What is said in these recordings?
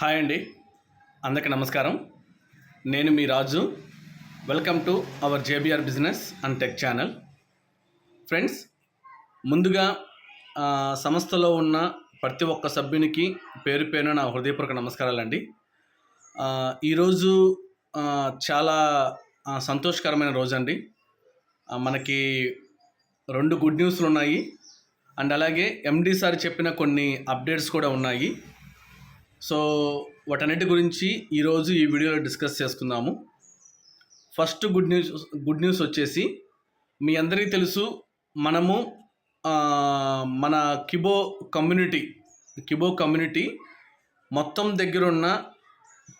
Hi అండి. అందరికీ నమస్కారం. నేను మీ Raju. Welcome to our JBR business and tech channel friends ముందుగా సంస్థలో ఉన్న ప్రతి ఒక్క సభ్యునికి పేరు పేరున నా హృదయపూర్వక నమస్కారాలండి. ఈరోజు చాలా సంతోషకరమైన రోజు అండి మనకి రెండు గుడ్ న్యూస్లు ఉన్నాయి. అండ్ అలాగే ఎండి సార్ చెప్పిన కొన్ని అప్డేట్స్ కూడా ఉన్నాయి. సో వాటన్నిటి గురించి ఈరోజు ఈ వీడియోలో డిస్కస్ చేసుకుందాము. First good news good news వచ్చేసి మీ అందరికీ తెలుసు మనము మన కిబో కమ్యూనిటీ కిబో కమ్యూనిటీ మొత్తం దగ్గరున్న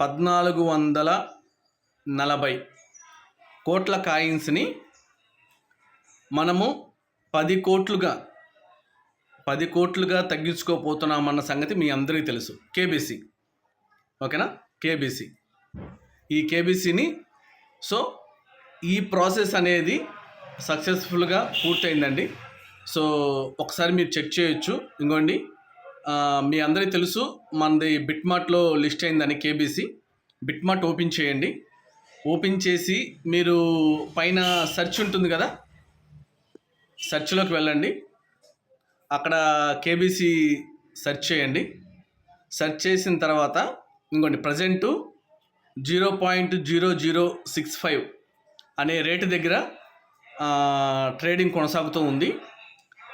పద్నాలుగు వందల నలభై కోట్ల కాయిన్స్ని మనము పది కోట్లుగా పది కోట్లుగా తగ్గించుకోపోతున్నామన్న సంగతి మీ అందరికీ తెలుసు. కేబీసీ ఓకేనా? కేబీసీ ఈ కేబీసీని సో ఈ ప్రాసెస్ అనేది సక్సెస్ఫుల్గా పూర్తయిందండి. సో ఒకసారి మీరు చెక్ చేయొచ్చు. ఇంకోండి మీ అందరికీ తెలుసు మనది బిట్మార్ట్లో లిస్ట్ అయిందని కేబీసీ బిట్మార్ట్ ఓపెన్ చేయండి. ఓపెన్ చేసి మీరు పైన సెర్చ్ ఉంటుంది కదా? సెర్చ్లోకి వెళ్ళండి. అక్కడ కేబీసీ సెర్చ్ చేయండి. సెర్చ్ చేసిన తర్వాత ఇంకోండి present zero point zero zero six five అనే రేటు దగ్గర ట్రేడింగ్ కొనసాగుతూ ఉంది.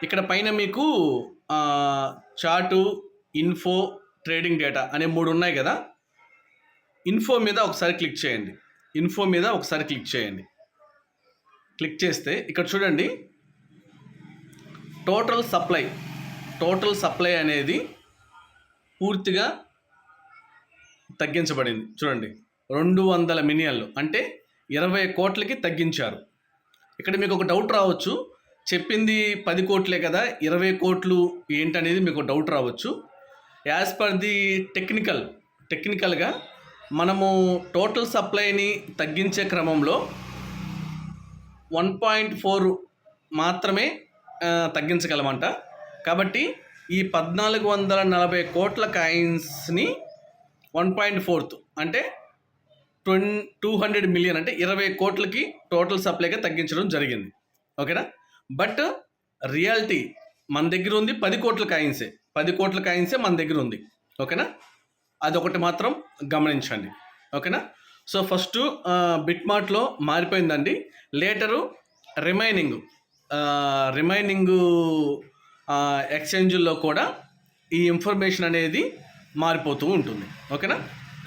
ఇక్కడ పైన మీకు చార్టు ఇన్ఫో ట్రేడింగ్ డేటా అనే మూడు ఉన్నాయి కదా. ఇన్ఫో మీద ఒకసారి క్లిక్ చేయండి. ఇన్ఫో మీద ఒకసారి క్లిక్ చేయండి. క్లిక్ చేస్తే ఇక్కడ చూడండి టోటల్ సప్లై టోటల్ సప్లై అనేది పూర్తిగా తగ్గించబడింది. చూడండి రెండు వందల మిలియన్లు అంటే ఇరవై కోట్లకి తగ్గించారు. ఇక్కడ మీకు ఒక డౌట్ రావచ్చు. చెప్పింది పది కోట్లే కదా ఇరవై కోట్లు ఏంటనేది మీకు డౌట్ రావచ్చు. యాజ్ పర్ ది టెక్నికల్ టెక్నికల్గా మనము టోటల్ సప్లైని తగ్గించే క్రమంలో వన్ పాయింట్ ఫోర్ మాత్రమే తగ్గించగలమంట. కాబట్టి ఈ పద్నాలుగు వందల నలభై కోట్ల కాయిన్స్ని వన్ పాయింట్ ఫోర్త్ అంటే ట్వం టూ హండ్రెడ్ మిలియన్ అంటే ఇరవై కోట్లకి టోటల్ సప్లైగా తగ్గించడం జరిగింది. ఓకేనా? బట్ రియాలిటీ మన దగ్గర ఉంది పది కోట్ల కాయిన్సే. పది కోట్ల కాయిన్సే మన దగ్గర ఉంది. ఓకేనా? అదొకటి మాత్రం గమనించండి. ఓకేనా? సో ఫస్ట్ బిట్ మార్ట్లో మారిపోయిందండి. Later remaining. రిమైనింగ్ ఎక్స్చేంజ్లో కూడా ఈ ఇన్ఫర్మేషన్ అనేది మారిపోతూ ఉంటుంది. ఓకేనా?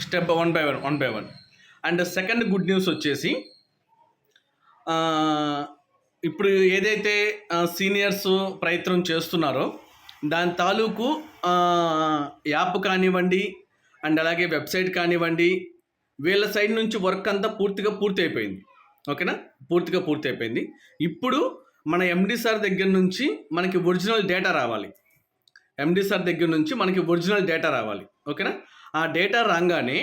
Step one by one one by one. And second good news వచ్చేసి ఇప్పుడు ఏదైతే సీనియర్స్ ప్రయత్నం చేస్తున్నారో దాని తాలూకు యాప్ కానివ్వండి అండ్ అలాగే వెబ్సైట్ కానివ్వండి వీళ్ళ సైడ్ నుంచి వర్క్ అంతా పూర్తిగా పూర్తి అయిపోయింది ఓకేనా? పూర్తిగా పూర్తి అయిపోయింది ఇప్పుడు మన ఎండి సార్ దగ్గర నుంచి మనకి ఒరిజినల్ డేటా రావాలి. ఎండి సార్ దగ్గర నుంచి మనకి ఒరిజినల్ డేటా రావాలి. ఓకేనా? ఆ డేటా రాగానే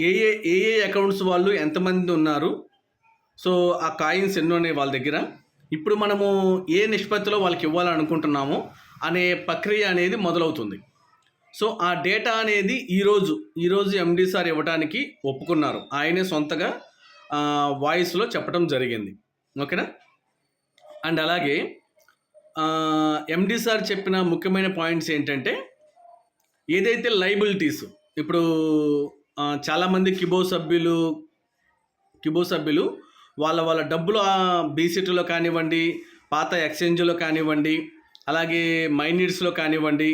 ఏ ఏ ఏ ఏ అకౌంట్స్ వాళ్ళు ఎంతమంది ఉన్నారు? సో ఆ కాయిన్స్ ఎన్నో ఉన్నాయి వాళ్ళ దగ్గర? ఇప్పుడు మనము ఏ నిష్పత్తిలో వాళ్ళకి ఇవ్వాలనుకుంటున్నామో అనే ప్రక్రియ అనేది మొదలవుతుంది. సో ఆ డేటా అనేది ఈరోజు ఈరోజు ఎండి సార్ ఇవ్వడానికి ఒప్పుకున్నారు. ఆయనే సొంతగా వాయిస్లో చెప్పడం జరిగింది. ఓకేనా? అండ్ అలాగే ఎండి సార్ చెప్పిన ముఖ్యమైన పాయింట్స్ ఏంటంటే ఏదైతే లైబిలిటీస్ ఇప్పుడు చాలామంది కిబో సభ్యులు కిబో సభ్యులు వాళ్ళ వాళ్ళ డబ్బులు బీసీటీలో కానివ్వండి పాత ఎక్స్చేంజ్లో కానివ్వండి అలాగే మైనీడ్స్లో కానివ్వండి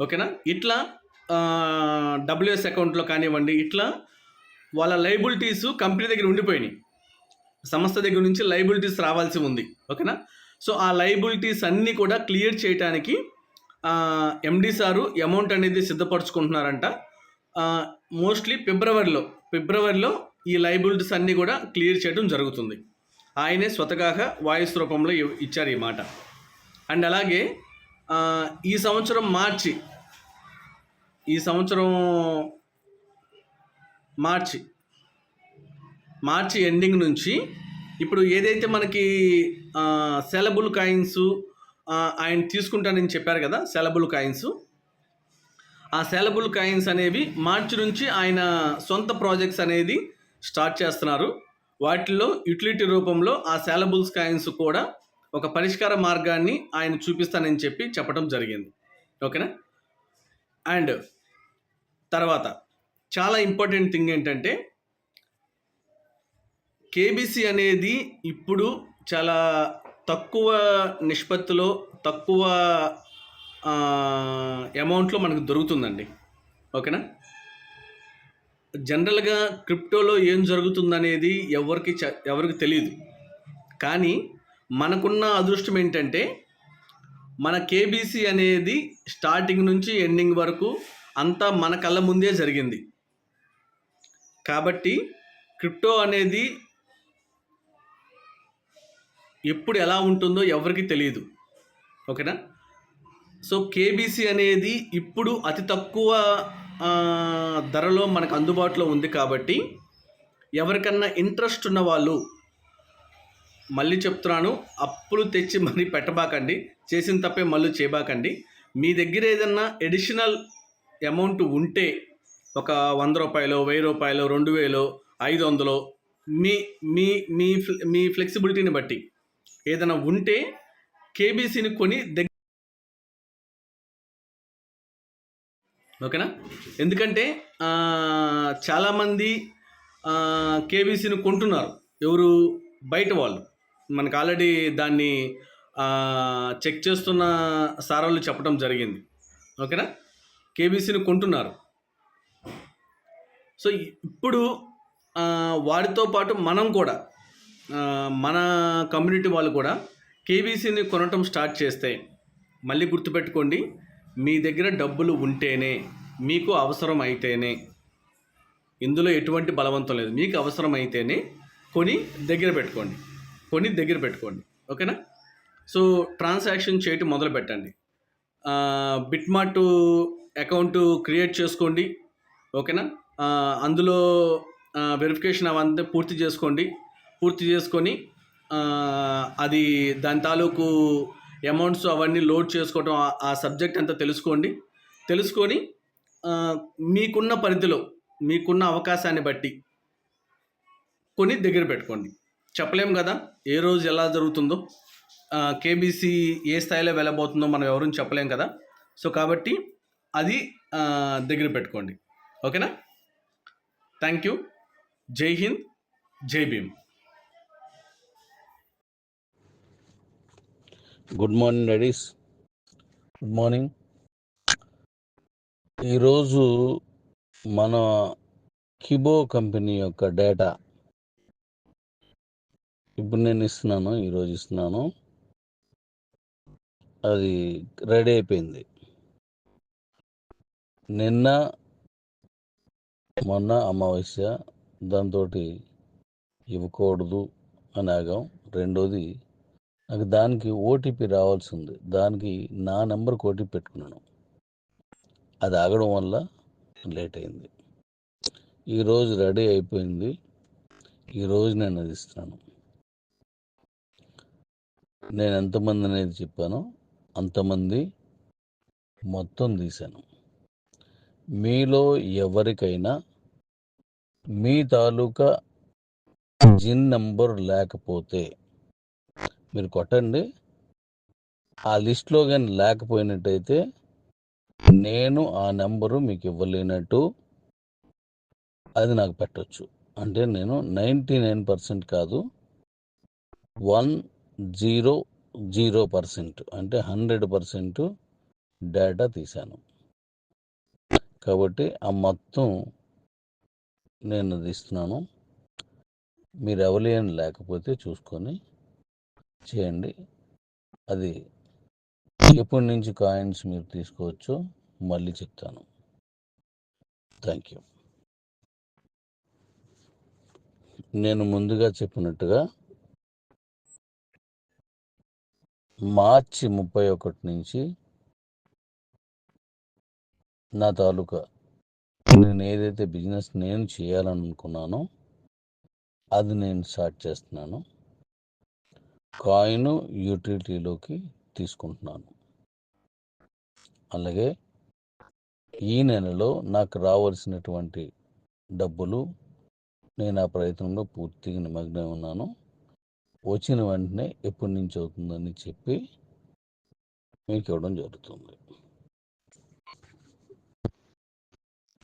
ఓకేనా? ఇట్లా డబ్ల్యూఎస్ అకౌంట్లో కానివ్వండి ఇట్లా వాళ్ళ లైబిలిటీస్ కంపెనీ దగ్గర ఉండిపోయినాయి. సంస్థ దగ్గర నుంచి లైబిలిటీస్ రావాల్సి ఉంది. ఓకేనా? సో ఆ లైబిలిటీస్ అన్నీ కూడా క్లియర్ చేయడానికి ఎండి సారు అమౌంట్ అనేది సిద్ధపరచుకుంటున్నారంట. మోస్ట్లీ ఫిబ్రవరిలో ఫిబ్రవరిలో ఈ లైబిలిటీస్ అన్నీ కూడా క్లియర్ చేయడం జరుగుతుంది. ఆయనే స్వతగాగా వాయిస్ రూపంలో ఇచ్చారు ఈ మాట. అండ్ అలాగే ఈ సంవత్సరం మార్చి ఈ సంవత్సరం మార్చి మార్చి ఎండింగ్ నుంచి ఇప్పుడు ఏదైతే మనకి సెలబుల్ కాయిన్స్ ఆయన తీసుకుంటానని చెప్పారు కదా సెలబుల్ కాయిన్స్ ఆ సెలబుల్ కాయిన్స్ అనేవి మార్చి నుంచి ఆయన సొంత ప్రాజెక్ట్స్ అనేది స్టార్ట్ చేస్తున్నారు. వాటిల్లో యూటిలిటీ రూపంలో ఆ సెలబుల్స్ కాయిన్స్ కూడా ఒక పరిష్కార మార్గాన్ని ఆయన చూపిస్తానని చెప్పి చెప్పడం జరిగింది. ఓకేనా? అండ్ తర్వాత చాలా ఇంపార్టెంట్ థింగ్ ఏంటంటే కేబీసీ అనేది ఇప్పుడు చాలా తక్కువ నిష్పత్తిలో తక్కువ అమౌంట్లో మనకు దొరుకుతుందండి. ఓకేనా? జనరల్గా క్రిప్టోలో ఏం జరుగుతుందనేది ఎవరికి చ ఎవరికి తెలియదు కానీ మనకున్న అదృష్టం ఏంటంటే మన కేబీసీ అనేది స్టార్టింగ్ నుంచి ఎండింగ్ వరకు అంతా మన కళ్ళ ముందే జరిగింది. కాబట్టి క్రిప్టో అనేది ఎప్పుడు ఎలా ఉంటుందో ఎవరికి తెలియదు. ఓకేనా? సో కేబీసీ అనేది ఇప్పుడు అతి తక్కువ ధరలో మనకు అందుబాటులో ఉంది కాబట్టి ఎవరికన్నా ఇంట్రెస్ట్ ఉన్న వాళ్ళు మళ్ళీ చెప్తున్నాను అప్పులు తెచ్చి మరీ పెట్టబాకండి చేసిన తప్పే మళ్ళీ చేయబాకండి. మీ దగ్గర ఏదన్నా ఎడిషనల్ అమౌంట్ ఉంటే ఒక వంద రూపాయలు వెయ్యి రూపాయలు రెండు వేలు ఐదు వందలు మీ మీ మీ ఫ్లె- మీ ఫ్లెక్సిబిలిటీని బట్టి ఏదైనా ఉంటే కేబీసీని కొని దగ్గర ఓకేనా? ఎందుకంటే చాలామంది కేబీసీని కొంటున్నారు. ఎవరు? బయట వాళ్ళు. మనకు ఆల్రెడీ దాన్ని చెక్ చేస్తున్న సారాలు చెప్పడం జరిగింది. ఓకేనా? కేబీసీని కొంటున్నారు. సో ఇప్పుడు వారితో పాటు మనం కూడా మన కమ్యూనిటీ వాళ్ళు కూడా కేబీసీని కొనటం స్టార్ట్ చేస్తే మళ్ళీ గుర్తుపెట్టుకోండి మీ దగ్గర డబ్బులు ఉంటేనే మీకు అవసరం అయితేనే ఇందులో ఎటువంటి బలవంతం లేదు. మీకు అవసరం అయితేనే కొని దగ్గర పెట్టుకోండి. కొని దగ్గర పెట్టుకోండి. ఓకేనా? సో ట్రాన్సాక్షన్ చేయటం మొదలు పెట్టండి. బిట్మార్ట్ అకౌంట్ క్రియేట్ చేసుకోండి. ఓకేనా? అందులో వెరిఫికేషన్ అవంతా పూర్తి చేసుకోండి. పూర్తి చేసుకొని అది దాని తాలూకు అమౌంట్స్ అవన్నీ లోడ్ చేసుకోవటం ఆ- సబ్జెక్ట్ అంతా తెలుసుకోండి. తెలుసుకొని మీకున్న పరిధిలో మీకున్న అవకాశాన్ని బట్టి కొన్ని దగ్గర పెట్టుకోండి. చెప్పలేం కదా ఏ రోజు ఎలా జరుగుతుందో కేబీసీ ఏ స్థాయిలో వెళ్ళబోతుందో మనం ఎవరూ చెప్పలేం కదా. సో కాబట్టి అది దగ్గర పెట్టుకోండి. ఓకేనా? థ్యాంక్ యూ జై హింద్ జై Bhim good morning ladies good morning ఈరోజు మన కిబో కంపెనీ యొక్క డేటా ఇప్పుడు నేను ఇస్తున్నాను ఈరోజు ఇస్తున్నాను. అది రెడీ అయిపోయింది. నిన్న మొన్న అమావాస్య దాంతో ఇవ్వకూడదు అని ఆగాం. రెండోది నాకు దానికి ఓటీపీ రావాల్సి ఉంది దానికి నా నెంబర్కి ఓటీపీ పెట్టుకున్నాను. అది ఆగడం వల్ల లేట్ అయింది ఈరోజు రెడీ అయిపోయింది. ఈరోజు నేను అది ఇస్తున్నాను నేను ఎంతమంది అనేది చెప్పానో అంతమంది మొత్తం తీశాను. మీలో ఎవరికైనా మీ తాలూకా జిన్ నంబర్ లేకపోతే మీరు కొట్టండి. ఆ లిస్ట్లో కానీ లేకపోయినట్టయితే నేను ఆ నెంబరు మీకు ఇవ్వలేనట్టు అది నాకు పెట్టచ్చు. అంటే నేను నైంటీ నైన్ పర్సెంట్ కాదు వన్ జీరో జీరో పర్సెంట్ అంటే హండ్రెడ్ పర్సెంట్ డేటా తీశాను. కాబట్టి ఆ మొత్తం నేను అది ఇస్తున్నాను. మీరు ఎవలేని లేకపోతే చూసుకొని చేయండి. అది ఎప్పటి నుంచి కాయిన్స్ మీరు తీసుకోవచ్చో మళ్ళీ చెప్తాను. Thank you. నేను ముందుగా చెప్పినట్టుగా మార్చి ముప్పై ఒకటి నుంచి నా తాలూకా నేను ఏదైతే బిజినెస్ నేను చేయాలనుకున్నానో అది నేను స్టార్ట్ చేస్తున్నాను. కాయిన్ యూటిలిటీలోకి తీసుకుంటున్నాను. అలాగే ఈ నెలలో నాకు రావాల్సినటువంటి డబ్బులు నేను ఆ ప్రయత్నంలో పూర్తిగా నిమగ్నం ఉన్నాను. వచ్చిన వెంటనే ఎప్పటి నుంచి అవుతుందని చెప్పి మీకు ఇవ్వడం జరుగుతుంది.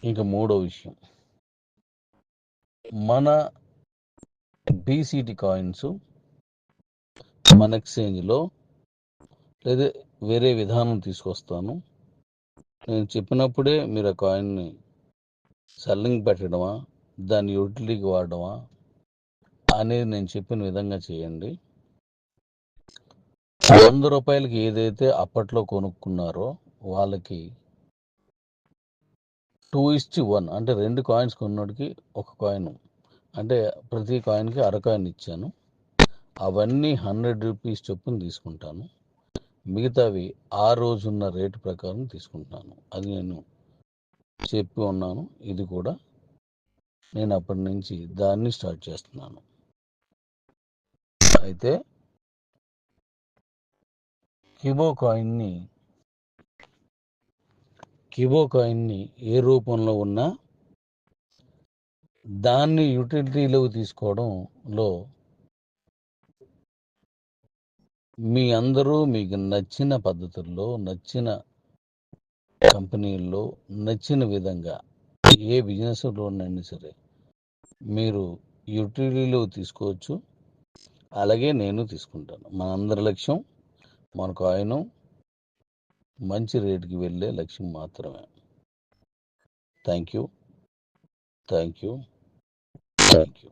ఇంకా మూడో విషయం. మన బీసీటీ కాయిన్స్ మన ఎక్స్చేంజ్లో లేదా వేరే విధానం తీసుకొస్తాను. నేను చెప్పినప్పుడే మీరు ఆ కాయిన్ని సెల్లింగ్ పెట్టడమా దాన్ని యూటిలిటీకి వాడడమా అనేది నేను చెప్పిన విధంగా చేయండి. వంద రూపాయలకి ఏదైతే అప్పట్లో కొనుక్కున్నారో వాళ్ళకి టూ ఇస్టి వన్ అంటే రెండు కాయిన్స్ కొన్నోడికి ఒక కాయిన్. అంటే ప్రతి కాయిన్కి అర కాయిన్ ఇచ్చాను. అవన్నీ హండ్రెడ్ రూపీస్ చొప్పున తీసుకుంటాను. మిగతావి ఆ రోజున్న రేటు ప్రకారం తీసుకుంటున్నాను అది నేను చెప్పి ఉన్నాను. ఇది కూడా నేను అప్పటి నుంచి దాన్ని స్టార్ట్ చేస్తున్నాను. అయితే కిబో కాయిన్ని కిబో కాయిన్ని ఏ రూపంలో ఉన్నా దాన్ని యూటిలిటీలోకి తీసుకోవడంలో మీ అందరూ మీకు నచ్చిన పద్ధతుల్లో నచ్చిన కంపెనీల్లో నచ్చిన విధంగా ఏ బిజినెస్లోనైనా సరే మీరు యూటిలిటీలో తీసుకోవచ్చు. అలాగే నేను తీసుకుంటాను. మన అందరి లక్ష్యం మన కాయిన్ మంచి రేటుకి వెళ్ళే లక్ష్యం మాత్రమే. Thank you thank you thank you